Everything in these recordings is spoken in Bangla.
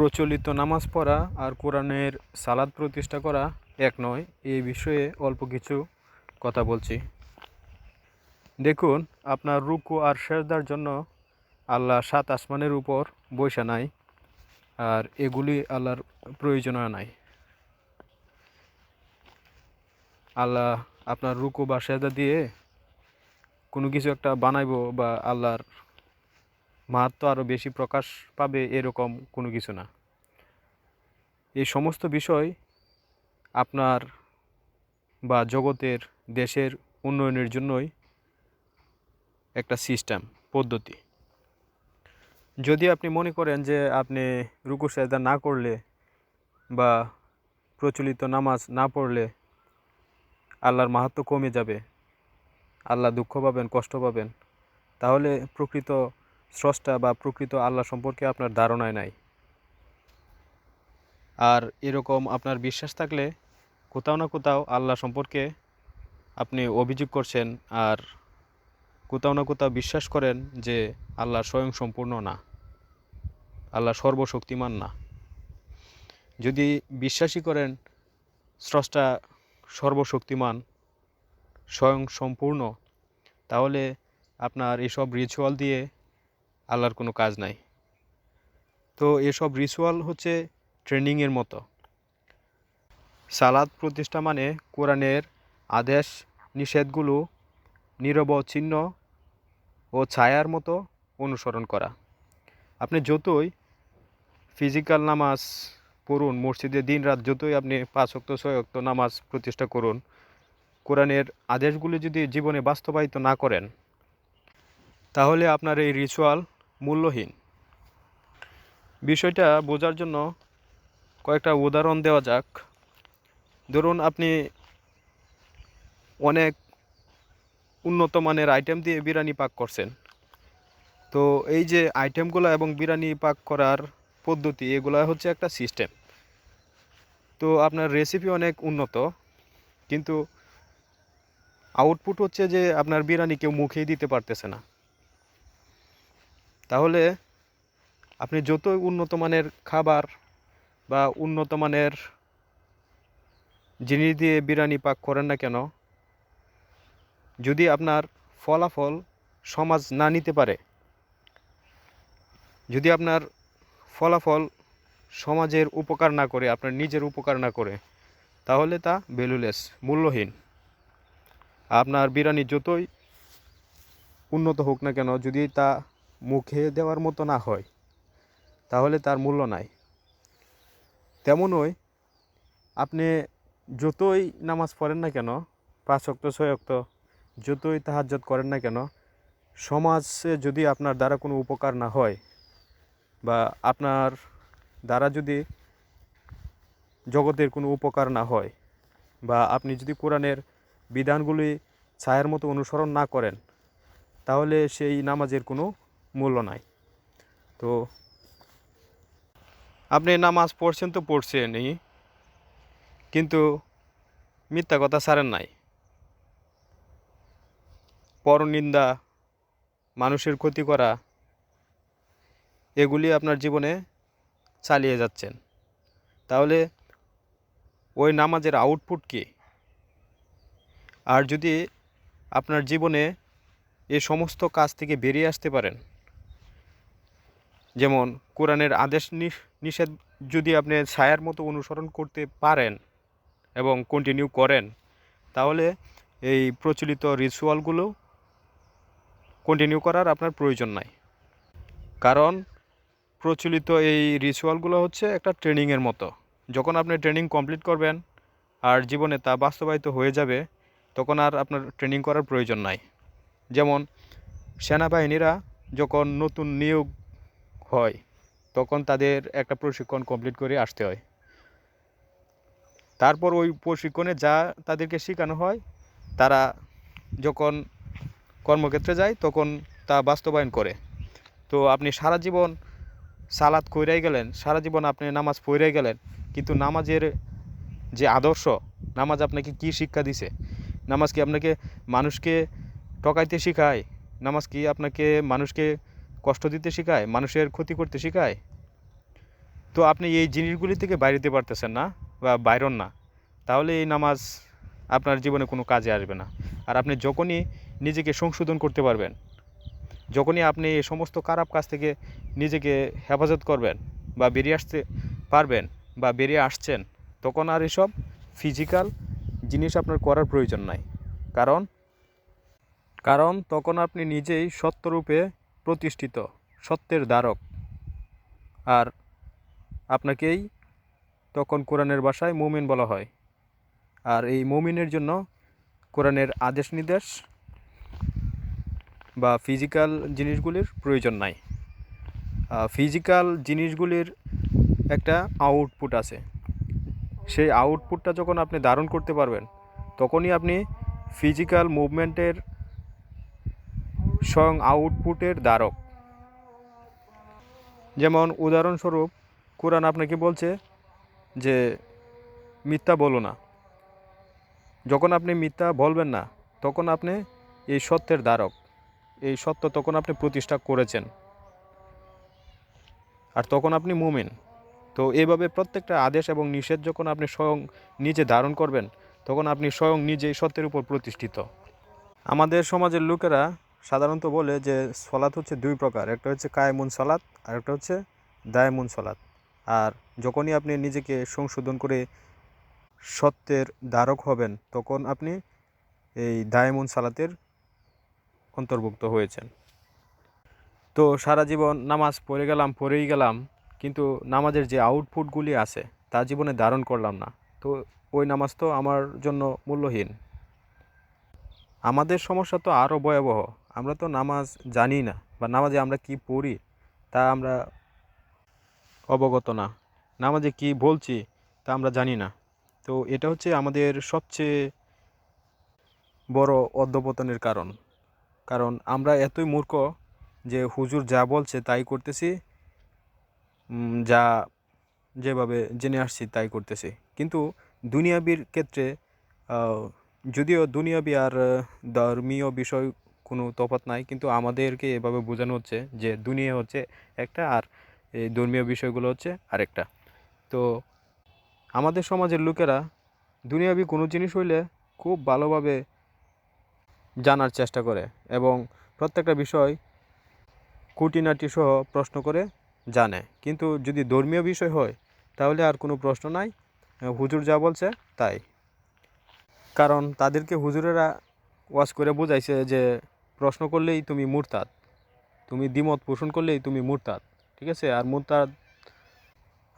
প্রচলিত নামাজ পড়া আর কোরআনের সালাদ প্রতিষ্ঠা করা এক নয় এই বিষয়ে অল্প কিছু কথা বলছি। দেখুন, আপনার রুকু আর সেজদার জন্য আল্লাহ সাত আসমানের উপর বৈশা নাই, আর এগুলি আল্লাহর প্রয়োজনীয় নাই। আল্লাহ আপনার রুকু বা সেজদা দিয়ে কোনো কিছু একটা বানাইবো বা আল্লাহর মাহাত্ম আরও বেশি প্রকাশ পাবে এরকম কোনো কিছু না। এই সমস্ত বিষয় আপনার বা জগতের, দেশের উন্নয়নের জন্যই একটা সিস্টেম পদ্ধতি। যদি আপনি মনে করেন যে আপনি রুকু সেজদা না করলে বা প্রচলিত নামাজ না পড়লে আল্লাহর মাহাত্ম কমে যাবে, আল্লাহ দুঃখ পাবেন, কষ্ট পাবেন, তাহলে প্রকৃত স্রষ্টা বা প্রকৃত আল্লাহ সম্পর্কে আপনার ধারণায় নাই। আর এরকম আপনার বিশ্বাস থাকলে কোথাও না কোথাও আল্লাহ সম্পর্কে আপনি অভিযোগ করছেন আর কোথাও না কোথাও বিশ্বাস করেন যে আল্লাহ স্বয়ং সম্পূর্ণ না, আল্লাহ সর্বশক্তিমান না। যদি বিশ্বাসই করেন স্রষ্টা সর্বশক্তিমান, স্বয়ং সম্পূর্ণ, তাহলে আপনার এসব রিচুয়াল দিয়ে আল্লাহর কোনো কাজ নাই। তো এসব রিচুয়াল হচ্ছে ট্রেনিংয়ের মতো। সালাদ প্রতিষ্ঠা মানে কোরআনের আদেশ নিষেধগুলো নিরবচ্ছিন্ন ও ছায়ার মতো অনুসরণ করা। আপনি যতই ফিজিক্যাল নামাজ পড়ুন, মসজিদে দিন রাত যতই আপনি পাঁচ অক্ত ছয় অক্ত নামাজ প্রতিষ্ঠা করুন, কোরআনের আদেশগুলি যদি জীবনে বাস্তবায়িত না করেন, তাহলে আপনার এই রিচুয়াল মূল্যহীন। বিষয়টা বোঝার জন্য কয়েকটা উদাহরণ দেওয়া যাক। ধরুন আপনি অনেক উন্নত মানের আইটেম দিয়ে বিরিয়ানি পাক করছেন। তো এই যে আইটেমগুলো এবং বিরিয়ানি পাক করার পদ্ধতি, এগুলো হচ্ছে একটা সিস্টেম তো আপনার রেসিপি অনেক উন্নত, কিন্তু আউটপুট হচ্ছে যে আপনার বিরিয়ানি কেউ মুখেই দিতে পারতেছে না। তাহলে আপনি যতই উন্নত মানের খাবার বা উন্নত মানের জিনিস দিয়ে বিরিয়ানি পাক করেন না কেন, যদি আপনার ফলাফল সমাজ না নিতে পারে, যদি আপনার ফলাফল সমাজের উপকার না করে, আপনার নিজের উপকার না করে, তাহলে তা ভ্যালুলেস, মূল্যহীন। আপনার বিরিয়ানি যতই উন্নত হোক না কেন, যদি তা মুখে দেওয়ার মতো না হয়, তাহলে তার মূল্য নাই। তেমনই আপনি যতই নামাজ পড়েন না কেন, পাঁচ অক্ত ছয় অক্ত যতই তাহাজ্জত করেন না কেন, সমাজে যদি আপনার দ্বারা কোনো উপকার না হয় বা আপনার দ্বারা যদি জগতের কোনো উপকার না হয় বা আপনি যদি কোরআনের বিধানগুলি ছায়ের মতো অনুসরণ না করেন, তাহলে সেই নামাজের কোনো মূল্য নাই। তো আপনি নামাজ পড়ছেন তো পড়ছেনই, কিন্তু মিথ্যা কথা ছাড়েন নাই। পরনিন্দা, মানুষের ক্ষতি করা, এগুলি আপনার জীবনে চালিয়ে যাচ্ছেন। তাহলে ওই নামাজের আউটপুট কী? আর যদি আপনার জীবনে এ সমস্ত কাজ থেকে বেরিয়ে আসতে পারেন যেমন কোরআনের আদেশ নিষ- নিষেধ যদি আপনি ছায়ার মতো অনুসরণ করতে পারেন এবং কন্টিনিউ করেন, তাহলে এই প্রচলিত রিচুয়ালগুলো কন্টিনিউ করার আপনার প্রয়োজন নাই। কারণ প্রচলিত এই রিচুয়ালগুলো হচ্ছে একটা ট্রেনিংয়ের মতো। যখন আপনি ট্রেনিং কমপ্লিট করবেন আর জীবনে তা বাস্তবায়িত হয়ে যাবে, তখন আর আপনার ট্রেনিং করার প্রয়োজন নাই। যেমন সেনাবাহিনীরা যখন নতুন নিয়োগ হয়, তখন তাদের একটা প্রশিক্ষণ কমপ্লিট করে আসতে হয়। তারপর ওই প্রশিক্ষণে যা তাদেরকে শেখানো হয়, তারা যখন কর্মক্ষেত্রে যায়, তখন তা বাস্তবায়ন করে। তো আপনি সারা জীবন সালাদ কইরাই গেলেন, সারা জীবন আপনি নামাজ পড়াই গেলেন, কিন্তু নামাজের যে আদর্শ, নামাজ আপনাকে কি শিক্ষা দিছে? নামাজ কি আপনাকে মানুষকে ঠকাইতে শেখায়? নামাজ কি আপনাকে মানুষকে কষ্ট দিতে শেখায়, মানুষের ক্ষতি করতে শেখায়। তো আপনি এই জিনিসগুলি থেকে বাইরেতে পারতেছেন না বা বাইরন না। তাহলে এই নামাজ আপনার জীবনে কোনো কাজে আসবে না। আর আপনি যখনই নিজেকে সংশোধন করতে পারবেন, যখনই আপনি এই সমস্ত খারাপ কাজ থেকে নিজেকে হেফাজত করবেন বা বেরিয়ে আসতে পারবেন বা বেরিয়ে আসছেন, তখন আর এসব ফিজিক্যাল জিনিস আপনার করার প্রয়োজন নাই। কারণ কারণ তখন আপনি নিজেই সত্যরূপে প্রতিষ্ঠিত, সত্যের দ্বারক। আর আপনাকেই তখন কোরআনের ভাষায় মুমিন বলা হয়। আর এই মুমিনের জন্য কোরআনের আদেশ নির্দেশ বা ফিজিক্যাল জিনিসগুলির প্রয়োজন নাই। ফিজিক্যাল জিনিসগুলির একটা আউটপুট আছে। সেই আউটপুটটা যখন আপনি ধারণ করতে পারবেন, তখনই আপনি ফিজিক্যাল মুভমেন্টের স্বয়ং আউটপুটের দ্বারক। যেমন উদাহরণস্বরূপ, কোরআন আপনাকে বলছে যে, মিথ্যা বলো না। যখন আপনি মিথ্যা বলবেন না, তখন আপনি এই সত্যের দ্বারক, এই সত্য তখন আপনি প্রতিষ্ঠা করেছেন। আর তখন আপনি মুমিন। তো এইভাবে প্রত্যেকটা আদেশ এবং নিষেধ যখন আপনি স্বয়ং নিজে ধারণ করবেন, তখন আপনি স্বয়ং নিজেই সত্যের উপর প্রতিষ্ঠিত। আমাদের সমাজের লোকেরা সাধারণত বলে যে সলাৎ হচ্ছে দুই প্রকার, একটা হচ্ছে কায়মুন সলাৎ আর একটা হচ্ছে দায়মুন সলাৎ আর যখনই আপনি নিজেকে সংশোধন করে সত্যের দ্বারক হবেন, তখন আপনি এই দায়মুন সালাতের অন্তর্ভুক্ত হয়েছেন। তো সারা জীবন নামাজ পড়ে গেলাম, পড়েই গেলাম, কিন্তু নামাজের যে আউটপুটগুলি আছে, তা জীবনে ধারণ করলাম না। তো ওই নামাজ তো আমার জন্য মূল্যহীন। আমাদের সমস্যা তো আরও ভয়াবহ। আমরা তো নামাজ জানি না বা নামাজে আমরা কি পড়ি তা আমরা অবগত না। নামাজে কি বলছি তা আমরা জানি না। তো এটা হচ্ছে আমাদের সবচেয়ে বড় অধ্যপতনের কারণ। কারণ আমরা এতই মূর্খ যে হুজুর যা বলছে তাই করতেছি যা যেভাবে জেনে আসছি তাই করতেছি। কিন্তু দুনিয়াবির ক্ষেত্রে যদিও দুনিয়াবি আর ধর্মীয় বিষয় কোনো তফাৎ নাই। কিন্তু আমাদেরকে এভাবে বোঝানো হচ্ছে যে দুনিয়া হচ্ছে একটা আর এই ধর্মীয় বিষয়গুলো হচ্ছে আরেকটা। তো আমাদের সমাজের লোকেরা দুনিয়াবি কোনো জিনিস হইলে খুব ভালোভাবে জানার চেষ্টা করে এবং প্রত্যেকটা বিষয় খুঁটিনাটি সহ প্রশ্ন করে জানে। কিন্তু যদি ধর্মীয় বিষয় হয়, তাহলে আর কোনো প্রশ্ন নাই। হুজুর যা বলছে তাই। কারণ তাদেরকে হুজুরেরা ওয়াজ করে বোঝাইছে যে প্রশ্ন করলেই তুমি মুরতাদ। তুমি দ্বিমত পোষণ করলেই তুমি মুরতাদ, ঠিক আছে? আর মুরতাদ,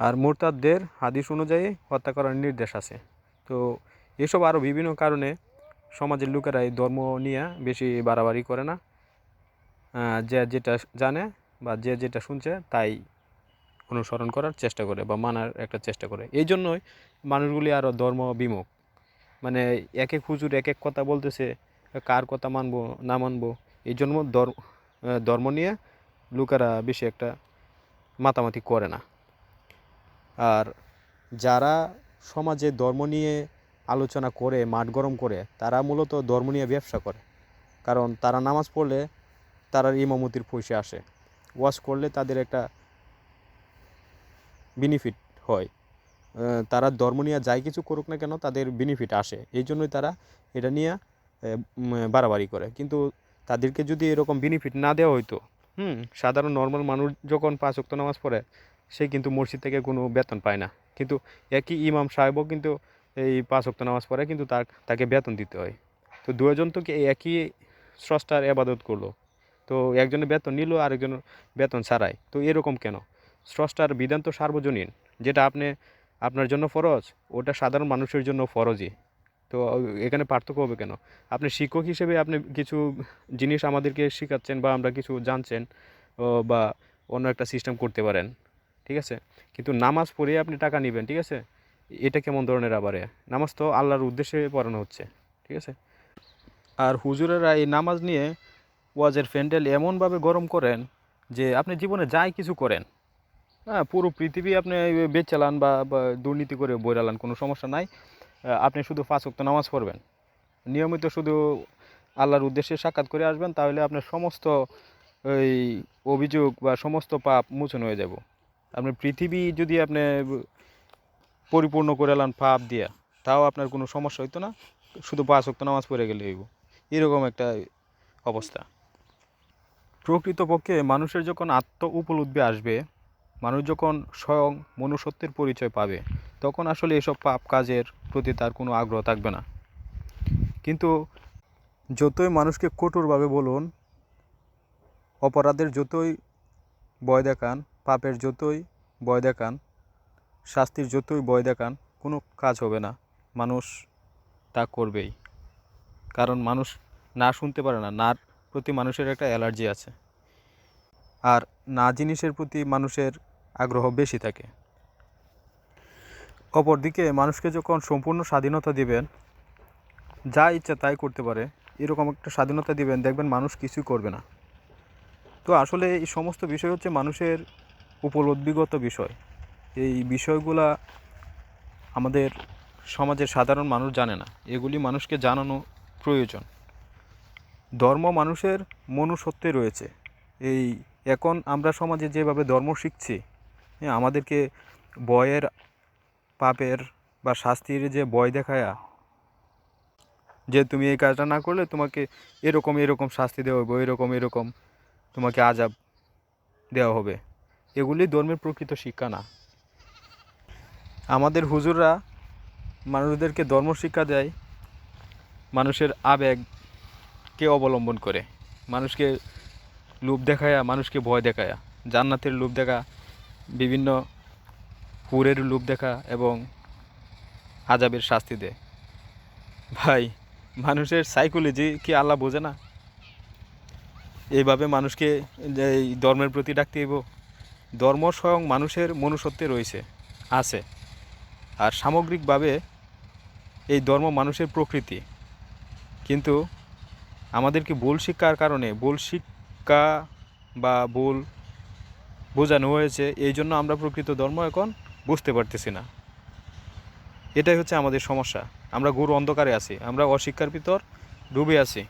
আর মুরতাদদের হাদিস অনুযায়ী হত্যা করার নির্দেশ আছে। তো এসব আরও বিভিন্ন কারণে সমাজের লোকেরা এই ধর্ম নিয়ে বেশি বাড়াবাড়ি করে না। যে যেটা জানে বা যে যেটা শুনছে তাই অনুসরণ করার চেষ্টা করে বা মানার একটা চেষ্টা করে। এই জন্যই মানুষগুলি আরও ধর্ম বিমুখ। মানে এক এক হুজুর এক এক কথা বলতেছে কার কথা মানবো, না মানবো, এই জন্য ধর্ম ধর্ম নিয়ে লোকেরা বেশি একটা মাতামাতি করে না। আর যারা সমাজে ধর্ম নিয়ে আলোচনা করে, মাঠ গরম করে, তারা মূলত ধর্ম নিয়ে ব্যবসা করে। কারণ তারা নামাজ পড়লে তারা ইমামতির পয়সা আসে। ওয়াশ করলে তাদের একটা বেনিফিট হয়। তারা ধর্ম নিয়ে যাই কিছু করুক না কেন, তাদের বেনিফিট আসে। এই জন্যই তারা এটা নিয়ে বাড়াবাড়ি করে। কিন্তু তাদেরকে যদি এরকম বেনিফিট না দেওয়া হইতো, হুম, সাধারণ নর্মাল মানুষ যখন পাঁচ ওয়াক্ত নামাজ পড়ে, সে কিন্তু মসজিদ থেকে কোনো বেতন পায় না। কিন্তু একই ইমাম সাহেবও কিন্তু এই পাঁচ ওয়াক্ত নামাজ পড়ে, কিন্তু তার, তাকে বেতন দিতে হয়। তো দুজন তো একই স্রষ্টার এবাদত করল? তো একজনের বেতন নিল আরেকজনের বেতন ছাড়াই তো এরকম কেন? স্রষ্টার বিধান তো সার্বজনীন। যেটা আপনি, আপনার জন্য ফরজ, ওটা সাধারণ মানুষের জন্য ফরজই। তো এখানে পার্থক্য হবে কেন? আপনি শিক্ষক হিসেবে আপনি কিছু জিনিস আমাদেরকে শেখাচ্ছেন বা আমরা কিছু জানছেন বা অন্য একটা সিস্টেম করতে পারেন, ঠিক আছে? কিন্তু নামাজ পড়ে আপনি টাকা নেবেন, ঠিক আছে? এটা কেমন ধরনের আবারে? নামাজ তো আল্লাহর উদ্দেশ্যে পড়ানো হচ্ছে, ঠিক আছে? আর হুজুরেরা এই নামাজ নিয়ে ওয়াজের ফ্যান্ডেল এমনভাবে গরম করেন যে আপনি জীবনে যাই কিছু করেন হ্যাঁ পুরো পৃথিবী আপনি বেচালান বা দুর্নীতি করে বইরালান, কোনো সমস্যা নাই। আপনি শুধু পাঁচ ওয়াক্ত নামাজ পড়বেন। নিয়মিত শুধু আল্লাহর উদ্দেশ্যে সাক্ষাৎ করে আসবেন, তাহলে আপনার সমস্ত ওই অভিযোগ বা সমস্ত পাপ মোচন হয়ে যাব। আপনি পৃথিবী যদি আপনি পরিপূর্ণ করে লান পাপ দিয়া, তাও আপনার কোনো সমস্যা হইতো না, শুধু পাঁচ ওয়াক্ত নামাজ পড়ে গেলে হইব। এরকম একটা অবস্থা। প্রকৃতপক্ষে মানুষের যখন আত্ম উপলব্ধি আসবে মানুষ যখন স্বয়ং মনুষ্যত্বের পরিচয় পাবে, তখন আসলে এসব পাপ কাজের প্রতি তার কোনো আগ্রহ থাকবে না। কিন্তু যতই মানুষকে কঠোরভাবে বলুন, অপরাধের যতই ভয় দেখান, পাপের যতই ভয় দেখান, শাস্তির যতই ভয় দেখান, কোনো কাজ হবে না। মানুষ তা করবেই। কারণ মানুষ না শুনতে পারে না, নার প্রতি মানুষের একটা অ্যালার্জি আছে। আর না জিনিসের প্রতি মানুষের আগ্রহ বেশি থাকে। অপরদিকে মানুষকে যখন সম্পূর্ণ স্বাধীনতা দিবেন, যা ইচ্ছা তাই করতে পারে, এরকম একটা স্বাধীনতা দিবেন, দেখবেন মানুষ কিছুই করবে না। তো আসলে এই সমস্ত বিষয় হচ্ছে মানুষের উপলব্ধিগত বিষয়। এই বিষয়গুলা আমাদের সমাজের সাধারণ মানুষ জানে না। এগুলি মানুষকে জানানো প্রয়োজন। ধর্ম মানুষের মনুষ্যত্বে রয়েছে। এই এখন আমরা সমাজে যেভাবে ধর্ম শিখছি আমাদেরকে বয়ের পাপের বা শাস্তির যে বয় দেখায়া যে তুমি এই কাজটা না করলে তোমাকে এরকম এরকম শাস্তি দেওয়া হবে এরকম এরকম তোমাকে আজাব দেওয়া হবে। এগুলি ধর্মের প্রকৃত শিক্ষা না। আমাদের হুজুররা মানুষদেরকে ধর্ম শিক্ষা দেয় মানুষের আবেগকে অবলম্বন করে, মানুষকে লোভ দেখায়া, মানুষকে ভয় দেখায়া, জান্নাতের লোভ দেখা বিভিন্ন হুরের লোভ দেখা এবং আজাবের শাস্তি দেয়। ভাই, মানুষের সাইকোলজি কি আল্লাহ বোঝে না? এইভাবে মানুষকে এই ধর্মের প্রতি ডাকতে হইব, ধর্ম স্বয়ং মানুষের মনুষ্যত্বে রয়েছে, আছে। আর সামগ্রিকভাবে এই ধর্ম মানুষের প্রকৃতি। কিন্তু আমাদেরকে ভুল শিক্ষার কারণে, ভুল শিক্ষা বা ভুল বোঝানো হয়েছে, এই জন্য আমরা প্রকৃত ধর্ম এখন বুঝতে পারতেছি না। এটাই হচ্ছে আমাদের সমস্যা। আমরা গুরু অন্ধকারে আছি, আমরা অশিক্ষার ভিতর ডুবে আছি।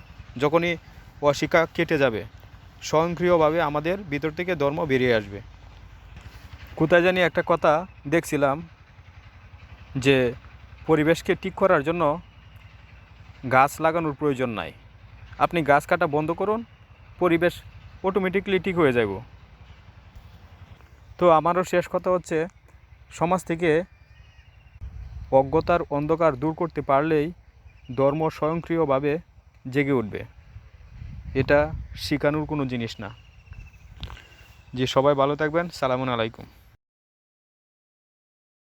যখনই অশিক্ষা কেটে যাবে, স্বয়ংক্রিয়ভাবে আমাদের ভিতর থেকে ধর্ম বেরিয়ে আসবে। কোথায় জানি একটা কথা দেখছিলাম যে পরিবেশকে ঠিক করার জন্য গাছ লাগানোর প্রয়োজন নাই। আপনি গাছ কাটা বন্ধ করুন, পরিবেশ অটোমেটিকলি ঠিক হয়ে যাব তো আমারও শেষ কথা হচ্ছে, সমাজ থেকে অজ্ঞতার অন্ধকার দূর করতে পারলেই ধর্ম স্বয়ংক্রিয়ভাবে জেগে উঠবে। এটা শিখানোর কোনো জিনিস না। যে সবাই ভালো থাকবেন। সালামুন আলাইকুম।